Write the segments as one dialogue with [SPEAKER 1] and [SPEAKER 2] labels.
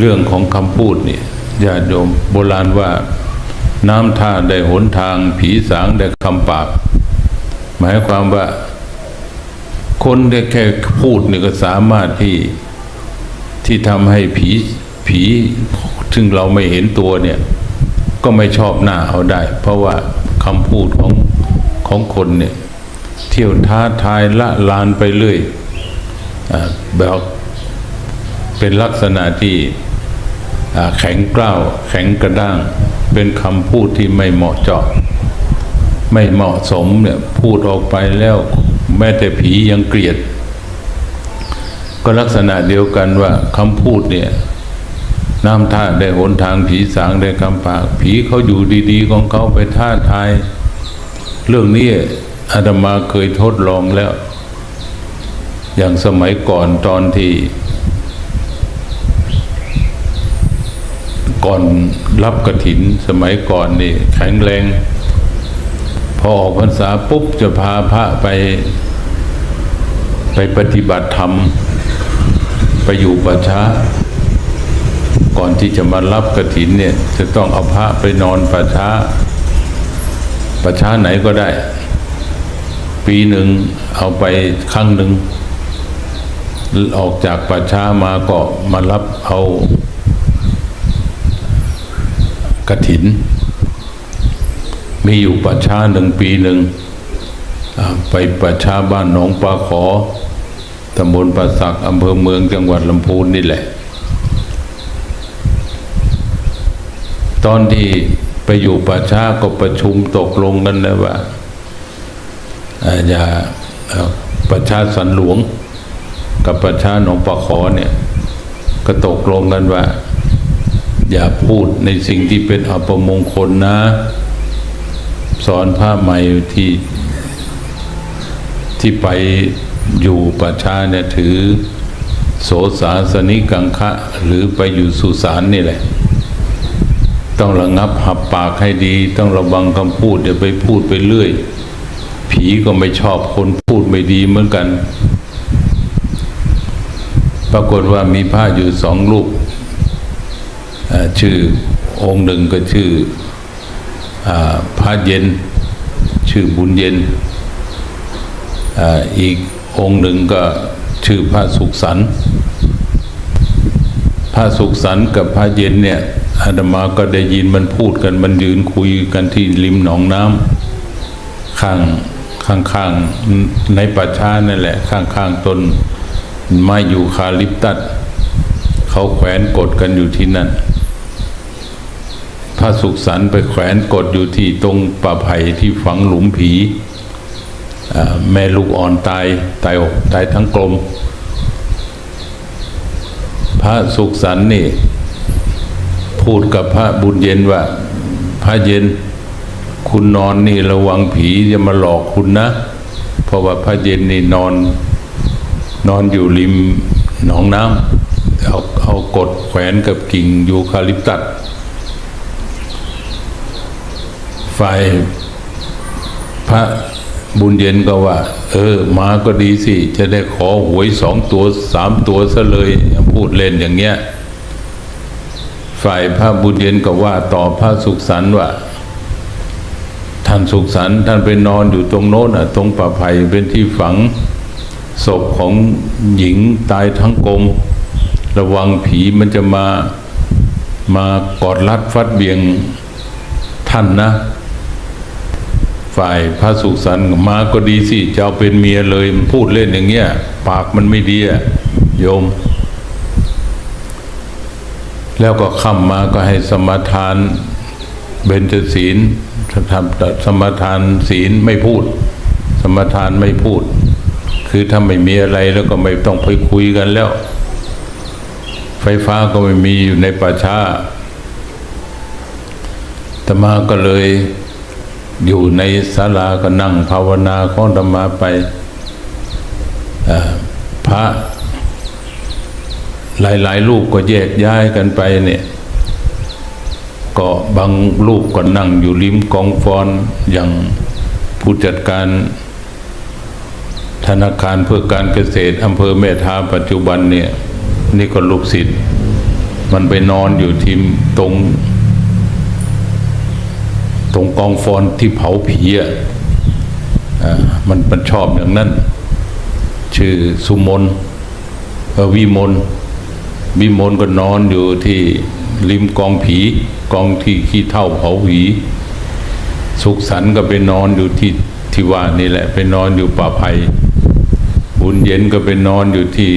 [SPEAKER 1] เรื่องของคำพูดเนี่ยญาติโยมโบราณว่าน้ำท่าได้หนทาง ผีสางได้คำปาก หมายความว่า คนได้แค่พูดเนี่ยก็สามารถที่ที่ทำให้ผีผีซึ่งเราไม่เห็นตัวเนี่ย ก็ไม่ชอบหน้าเอาได้ เพราะว่าคำพูดของของคนเนี่ย เที่ยวท้าทายละลานไปเรื่อยอาแบบเป็นลักษณะที่ แข็งกร้าวแข็งกระด้าง เป็นคำพูดที่ไม่เหมาะเจาะ ไม่เหมาะสมเนี่ยพูดออกไปแล้ว แม้แต่ผียังเกลียด ก็ลักษณะเดียวกันว่าคำพูดเนี่ยน้ำท่าได้หนทางผีสางได้คำปาก ผีเขาอยู่ดีๆ ของเขาไปท่าทาย เรื่องนี้อาตมาเคยทดลองแล้ว อย่างสมัยก่อนตอนที่ ก่อนรับกระถินสมัยก่อนนี่แข็งแรง พอออกพรรษาปุ๊บจะพาพระไป ไปปฏิบัติธรรม ไปอยู่ป่าช้า ก่อนที่จะมารับกระถินเนี่ย จะต้องเอาพระไปนอนป่าช้าป่าช้าไหนก็ได้ ปีหนึ่งเอาไปครั้งหนึ่งออกจากป่าช้ามาก็มารับเอา กถิน มีอยู่ป่าช้าหนึ่งปีหนึ่ง ไปป่าช้าบ้านหนองปลาขอตำบลป่าสักอำเภอเมืองจังหวัดลำพูนนี่แหละ ตอนที่ไปอยู่ป่าช้าก็ประชุมตกลงกันนะว่าอาอย่าประชาสันหลวง กับประชาหนองปลาขอเนี่ย ก็ตกลงกันว่า อย่าพูดในสิ่งที่เป็นอัปมงคลนะ สอนพระใหม่ที่ที่ไปอยู่ประชาเนี่ยถือ โสสาสนิกังคะ หรือไปอยู่สุสานนี่แหละ ต้องระงับหับปากให้ดี ต้องระวังคำพูดอย่าไปพูดไปเรื่อย ผีก็ไม่ชอบคนพูดไม่ดีเหมือนกัน ปรากฏว่ามีพระอยู่สองลูก ชื่อองค์หนึ่งก็ชื่ออพระเย็น ชื่อบุญเย็นออีกองค์หนึ่งก็ชื่อพระสุขสันพระสุขสันกับพระเย็นเนี่ยอาตมาก็ได้ยินมันพูดกันมันยืนคุยกันที่ริมหนองน้ำข้างข้างข้างในป่าช้านั่นแหละ ข้างข้างต้นไม้ยูคาลิปตัสเขาแขวนกดกันอยู่ที่นั่น พระสุขสันต์ไปแขวนกดอยู่ที่ตรงป่าไผ่ที่ฝังหลุมผีแม่ลูกอ่อนตายตายอกตายทั้งกลม พระสุขสันต์นี่ พูดกับพระบุญเย็นว่า พระเย็นคุณนอนนี่ระวังผีจะมาหลอกคุณนะ เพราะว่าพระเย็นนี่นอน นอนอยู่ริมหนองน้ำเอาเอากดแขวนกับกิ่งยูคาลิปตัส ฝ่ายพระบุญเย็นก็ว่า เออ มาก็ดีสิ จะได้ขอหวยสองตัวสามตัวซะเลยพูดเล่นอย่างเงี้ย ฝ่ายพระบุญเย็นก็ว่าต่อพระสุขสันต์ว่า ท่านสุขสันต์ท่านไปนอนอยู่ตรงโน้นอะ ตรงป่าไผ่เป็นที่ฝังศพของหญิงตายทั้งกลม ระวังผีมันจะมามากอดรัดฟัดเบียงท่านนะ ฝ่ายพระสุขสันต์มาก็ดีสิจะเอาเป็นเมียเลยพูดเล่นอย่างเงี้ย ปากมันไม่ดีอะโยม แล้วก็ค่ำมาก็ให้สมทานเบญจศีลทำสมทานศีลไม่พูด สมทานไม่พูด คือถ้าไม่มีอะไรแล้วก็ไม่ต้องไปคุยกันแล้ว ไฟฟ้าก็ไม่มีอยู่ในป่าช้าตมาก็เลย อยู่ในศาลาก็นั่งภาวนาของธรรมาไปพระหลายๆลูกก็แยกย้ายกันไปเนี่ยก็บางลูกก็นั่งอยู่ริมกองฟอนอย่างผู้จัดการธนาคารเพื่อการเกษตรอำเภอแม่ทาปัจจุบันเนี่ย นี่ก็ลูกศิษย์มันไปนอนอยู่ที่ตรง ตรงกองฟอนที่เผาผีอะมันมันชอบอย่างนั้น ชื่อสุมนวิมลวิมลก็นอนอยู่ที่ริมกองผี กองที่ขี้เท่าเผาผีสุขสันก็ไปนอนอยู่ที่ที่ว่านี่แหละ ไปนอนอยู่ป่าไผ่บุญเย็นก็ไปนอนอยู่ที่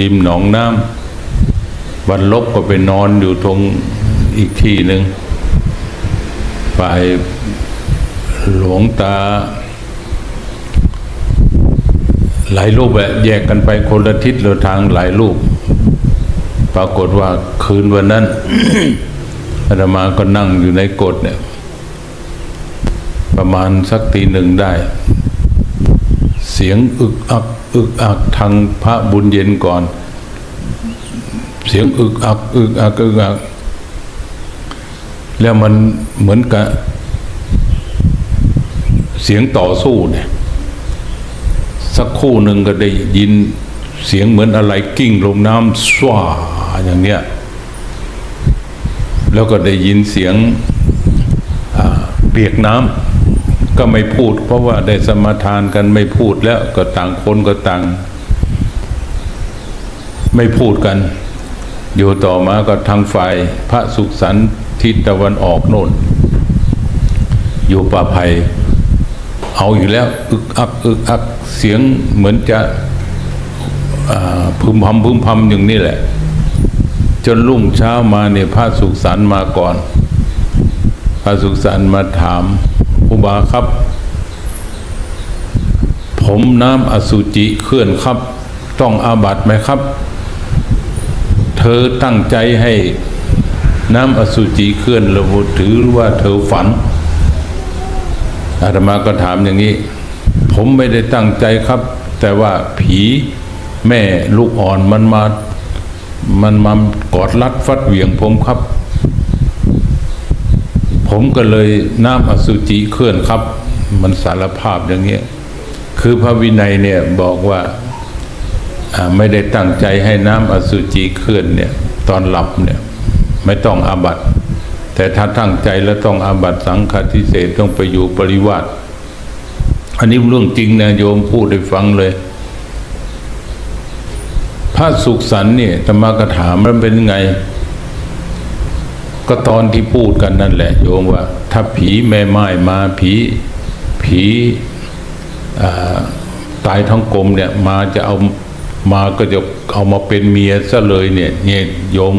[SPEAKER 1] ริมหนองน้ำวันลบก็ไปนอนอยู่ตรงอีกที่หนึ่ง ไปหลวงตา หลายรูปอะแยกกันไปคนละทิศละทางหลายรูป ปรากฏว่าคืนวันนั้นอาตมาก็นั่งอยู่ในกฎเนี่ย ประมาณสักตีหนึ่งได้ เสียงอึกอักอึกอักทางพระบุญเย็นก่อน เสียงอึกอักอึกอักอึกอัก แล้วมันเหมือนกับเสียงต่อสู้เนี่ย สักคู่หนึ่งก็ได้ยินเสียงเหมือนอะไรกิ้งลงน้ำสว่าอย่างเนี้ย แล้วก็ได้ยินเสียงเปียกน้ำก็ไม่พูด เพราะว่าได้สมาทานกันไม่พูดแล้วก็ต่างคนก็ต่าง ไม่พูดกัน อยู่ต่อมาก็ทางฝ่ายพระสุขสันต์ ทิศตะวันออกโน่น อยู่ป่าไผ่เอาอีกแล้วอึกอักอึกอักเสียงเหมือนจะพึมพำพึมพำอย่างนี้แหละ จนรุ่งเช้ามาเนี่ยพระสุขสันมาก่อน พระสุขสันมาถามอุบาครับ ผมน้ำอสุจิเคลื่อนครับ ต้องอาบัตไหมครับ เธอตั้งใจให้ น้ำอสุจิเคลื่อนหรือถือว่าเธอฝัน อาตมาก็ถามอย่างนี้ ผมไม่ได้ตั้งใจครับ แต่ว่าผีแม่ลูกอ่อนมันมา มันมากอดรัดฟัดเหวี่ยงผมครับ ผมก็เลยน้ำอสุจิเคลื่อนครับ มันสารภาพอย่างเงี้ย คือพระวินัยเนี่ยบอกว่าไม่ได้ตั้งใจให้น้ำอสุจิเคลื่อนเนี่ย ตอนหลับเนี่ย ไม่ต้องอาบัติแต่ถ้าตั้งใจแล้วต้องอาบัติสังฆทิเศษต้องไปอยู่ปริวาสอันนี้เรื่องจริงนะโยมพูดให้ฟังเลย พระสุขสันต์เนี่ยธรรมกถามมันเป็นไง ก็ตอนที่พูดกันนั่นแหละ โยมว่า ถ้าผีแม่ไม้มาผีผีตายทั้งกลมเนี่ย มาจะเอามาก็จะเอามาเป็นเมียซะเลยเนี่ยเนี่ยโยม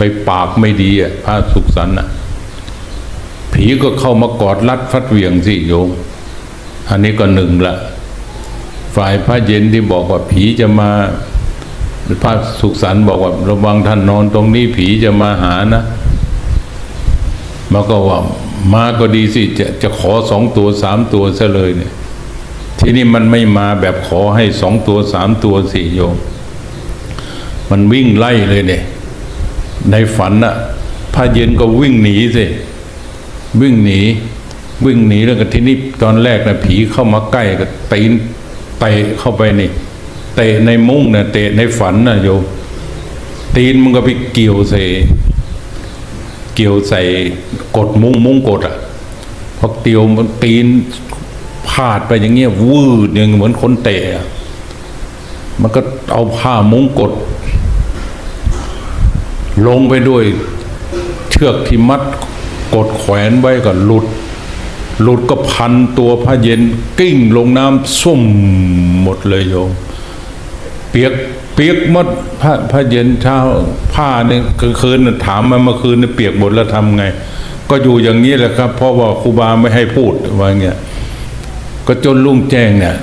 [SPEAKER 1] ไปปากไม่ดีอะพระสุขสันต์อะ ผีก็เข้ามากอดรัดฟัดเหวี่ยงสิโยม อันนี้ก็หนึ่งละ ฝ่ายพระเย็นที่บอกว่าผีจะมาพระสุขสันต์บอกว่าระวังท่านนอนตรงนี้ผีจะมาหานะมันก็ว่ามาก็ดีสิจะจะขอสองตัวสามตัวซะเลยเนี่ย ที่นี้มันไม่มาแบบขอให้สองตัวสามตัวสิโยม มันวิ่งไล่เลยเนี่ย ในฝันน่ะพระเย็นก็วิ่งหนีสิวิ่งหนี วิ่งหนีแล้วก็ทีนี้ตอนแรกนะผีเข้ามาใกล้ก็ตีนเตะเข้าไปนี่เตะในมุ้งนะเตะในฝันนะโยมตีนมันก็ไปเกี่ยวใส่เกี่ยวใส่กดมุ้งมุ้งกดอะพอเตียวมันตีนพาดไปอย่างเงี้ยวืดอย่างเหมือนคนเตะอะมันก็เอาผ้ามุ้งกด ลงไปด้วยเชือกที่มัดกดแขวนไว้ก็หลุด หลุดก็พันตัวพระเย็นกิ้งลงน้ำส้มหมดเลยโยม เปียกเปียกหมดพระพระเย็นเช้าผ้าเนี่ยคือคืนถามมาเมื่อคืนเนี่ยเปียกหมดแล้วทำไง ก็อยู่อย่างนี้แหละครับ เพราะว่าครูบาไม่ให้พูดว่าเงี้ยก็จนลุ่งแจ้งเนี่ย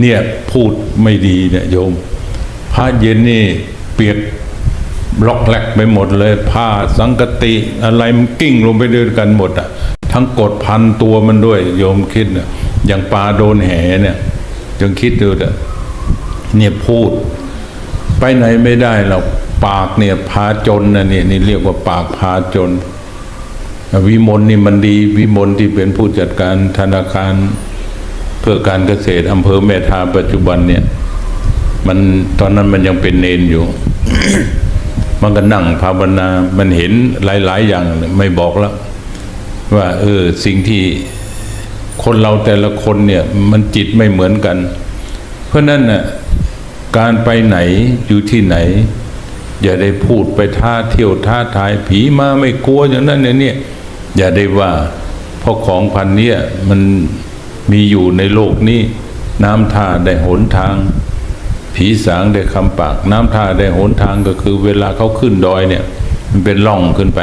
[SPEAKER 1] เนี่ยพูดไม่ดีเนี่ยโยม พระเย็นนี่เปียก ล็อกแหลกไปหมดเลยผ้าสังกติอะไรมันกิ้งลงไปด้วยกันหมดอะ ทั้งกดพันตัวมันด้วย โยมคิดเนี่ยอย่างปลาโดนแหเนี่ยจงคิดดูเถอะเนี่ยพูด ไปไหนไม่ได้หรอกปากเนี่ยพาจนนะเนี่ยนี่เรียกว่าปากพาจน วิมลนี่มันดี วิมลที่เป็นผู้จัดการธนาคารเพื่อการเกษตรอำเภอแม่ทาปัจจุบันเนี่ย มันตอนนั้นมันยังเป็นเนนอยู่ มันก็นั่งภาวนา มันเห็นหลาย ๆ อย่างไม่บอกแล้ว ว่า เออ สิ่งที่คนเราแต่ละคนเนี่ย มันจิตไม่เหมือนกัน เพราะนั้นน่ะการไปไหนอยู่ที่ไหน อย่าได้พูดไปท่าเที่ยวท่าทายผีมาไม่กลัวอย่างนั้นเนี่ยอย่าได้ว่าเพราะของพันเนี้ยมันมีอยู่ในโลกนี้ น้ำท่าได้หนทาง ผีสางได้คำปาก น้ำท่าได้หนทางก็คือเวลาเขาขึ้นดอยเนี่ย มันเป็นร่องขึ้นไป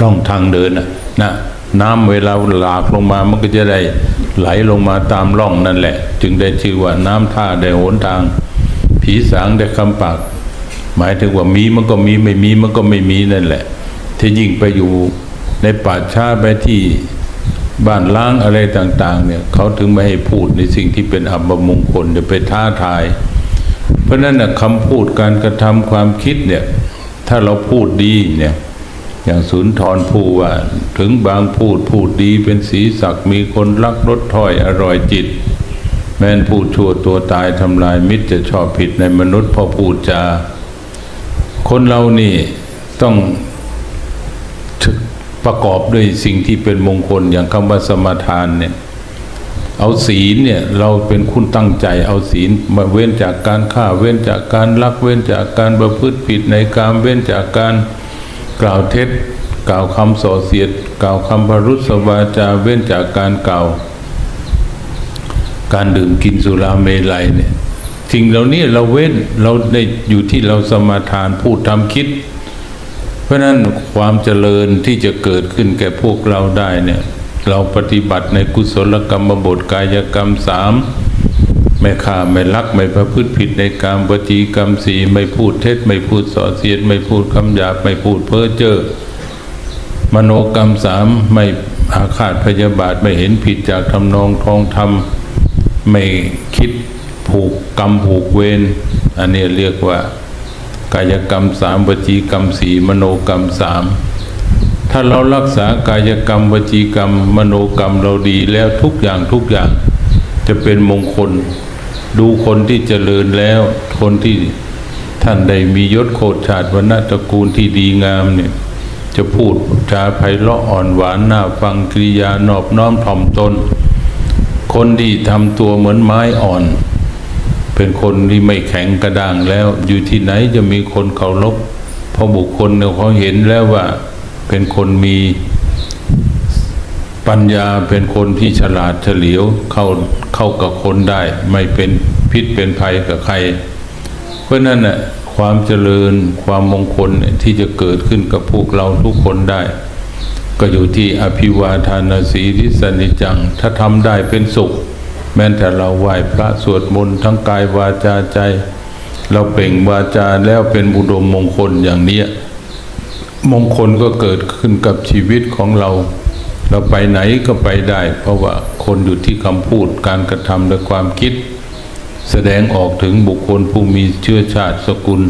[SPEAKER 1] ร่องทางเดินนะนะน้ำเวลาหลากลงมามันก็จะได้ไหลลงมาตามร่องนั่นแหละ จึงได้ชื่อว่าน้ำท่าได้หนทาง ผีสางได้คำปาก หมายถึงว่ามีมันก็มีไม่มีมันก็ไม่มีนั่นแหละที่ยิ่งไปอยู่ในป่าช้าไปที่ บ้านล้างอะไรต่าง ๆ เนี่ยเขาถึงไม่ให้พูดในสิ่งที่เป็นอัปมงคลจะไปท้าทาย เพราะนั้นนะคำพูดการกระทำความคิดเนี่ย ถ้าเราพูดดีเนี่ย อย่างสุนทรภู่ว่า ถึงบางพูดพูดดีเป็นสีศักดิ์มีคนรักรสถ้อยอร่อยจิต แม้นพูดชั่วตัวตายทำลายมิตรจะชอบผิดในมนุษย์พอพูดจาคนเรานี่ต้อง ประกอบด้วยสิ่งที่เป็นมงคลอย่างคำว่าสมาทานเนี่ยเอาศีลเนี่ยเราเป็นคุณตั้งใจเอาศีลมาเว้นจากการฆ่าเว้นจากการลักเว้นจากการประพฤติผิดในการเว้นจากการกล่าวเท็จ กล่าวคำส่อเสียด กล่าวคำพรุษวาจาเว้นจากการกล่าว การดื่มกินสุราเมลัยเนี่ยสิ่งเหล่านี้เราเว้นเราได้อยู่ที่เราสมาทานพูดทำคิด เพราะนั้นความเจริญที่จะเกิดขึ้นแก่พวกเราได้เนี่ยเราปฏิบัติในกุศลกรรมบทกายกรรมสามไม่ฆ่าไม่ลักไม่ประพฤติผิดในกรรมวจีกรรมสีไม่พูดเท็จไม่พูดส่อเสียดไม่พูดคำหยาบไม่พูดเพ้อเจ้อมโนกรรมสามไม่อาฆาตพยาบาทไม่เห็นผิดจากทำนองทองธรรมไม่คิดผูกกรรมผูกเวรอันนี้เรียกว่า กายกรรมสามวจีกรรมสีมโนกรรมสามถ้าเรารักษากายกรรมวจีกรรม มโนกรรมเราดีแล้วทุกอย่างทุกอย่างจะเป็นมงคล ดูคนที่เจริญแล้ว คนที่ท่านใดมียศโคดชาติวรรณตระกูลที่ดีงามเนี่ยจะพูดจาไพเราะอ่อนหวานน่าฟังกริยานอบน้อมถ่อมตน คนที่ทำตัวเหมือนไม้อ่อน เป็นคนที่ไม่แข็งกระด้างแล้ว อยู่ที่ไหนจะมีคนเคารพเพราะบุคคลเนี่ยเขาเห็นแล้วว่า เป็นคนมีปัญญาเป็นคนที่ฉลาดเฉลียวเข้าเข้ากับคนได้ ไม่เป็นพิษเป็นภัยกับใคร เพราะนั้นน่ะความเจริญความมงคลที่จะเกิดขึ้นกับพวกเราทุกคนได้ ก็อยู่ที่อภิวาทานาสีริสนิจัง ถ้าทำได้เป็นสุข แม้แต่เราไหว้พระสวดมนต์ทั้งกายวาจาใจ เราเปล่งวาจาแล้วเป็นบุดมมงคลอย่างนี้มงคลก็เกิดขึ้นกับชีวิตของเรา เราไปไหนก็ไปได้ เพราะว่าคนอยู่ที่คำพูดการกระทำและความคิด แสดงออกถึงบุคคลผู้มีเชื้อชาติสกุล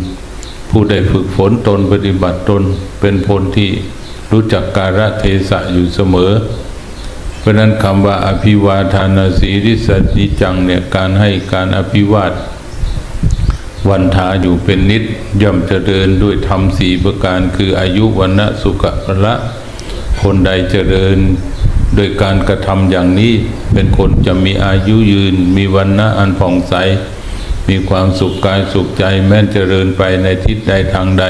[SPEAKER 1] ผู้ได้ฝึกฝนตนปฏิบัติตนเป็นพลที่รู้จักการะเทศะอยู่เสมอ เพราะนั้นคำว่าอภิวาทานาสีริสนิจังเนี่ยการให้การอภิวาทวันทาอยู่เป็นนิดย่อมเจริญด้วยธรรมสีประการคืออายุวันนะสุขะละคนใดเจริญโดยการกระทำอย่างนี้เป็นคนจะมีอายุยืน มีวันนะอันผ่องใส มีความสุขกายสุขใจแม้นเจริญไปในทิศใดทางใด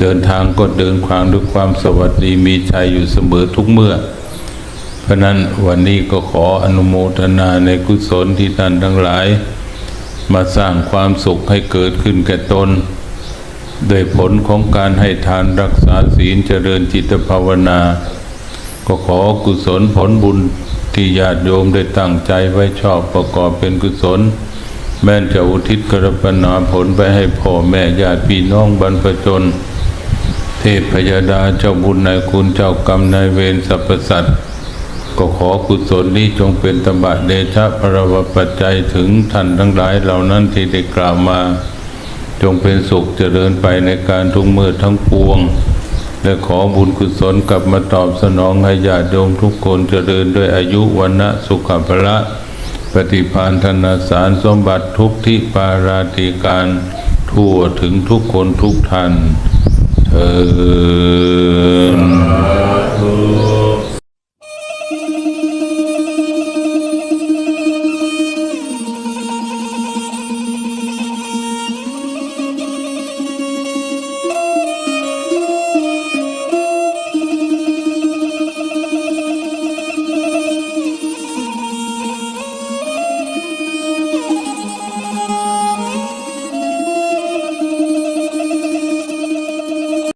[SPEAKER 1] เดินทางก็เดินความด้วยความสวัสดีมีชัยอยู่เสมอทุกเมื่อ เพราะนั้นวันนี้ก็ขออนุโมทนาในกุศลที่ท่านทั้งหลาย มาสร้างความสุขให้เกิดขึ้นแก่ตนโดยผลของการให้ทานรักษาศีลเจริญจิตภาวนา ก็ขอกุศลผลบุญที่ญาติโยมได้ตั้งใจไว้ชอบประกอบเป็นกุศล แม้นจะอุทิศกรปนาผลไปให้พ่อแม่ญาติพี่น้องบรรพชน เทพพยดาเจ้าบุญนายคุณเจ้ากรรมนายเวรสรรพสัตว์ ก็ขอกุศลนี้จงเป็นตบะเดชะพระวปัจจัยถึงท่านทั้งหลายเหล่านั้นที่ได้กล่าวมา จงเป็นสุขเจริญไปในการทุกเมื่อทั้งปวง และขอบุญกุศลกลับมาตอบสนองให้ญาติโยมทุกคนเจริญด้วยอายุวันนะสุขภละ ปฏิพานธนาสารสมบัติทุกที่ปาราติการทุทั่วถึงทุกคนทุกท่านเธอ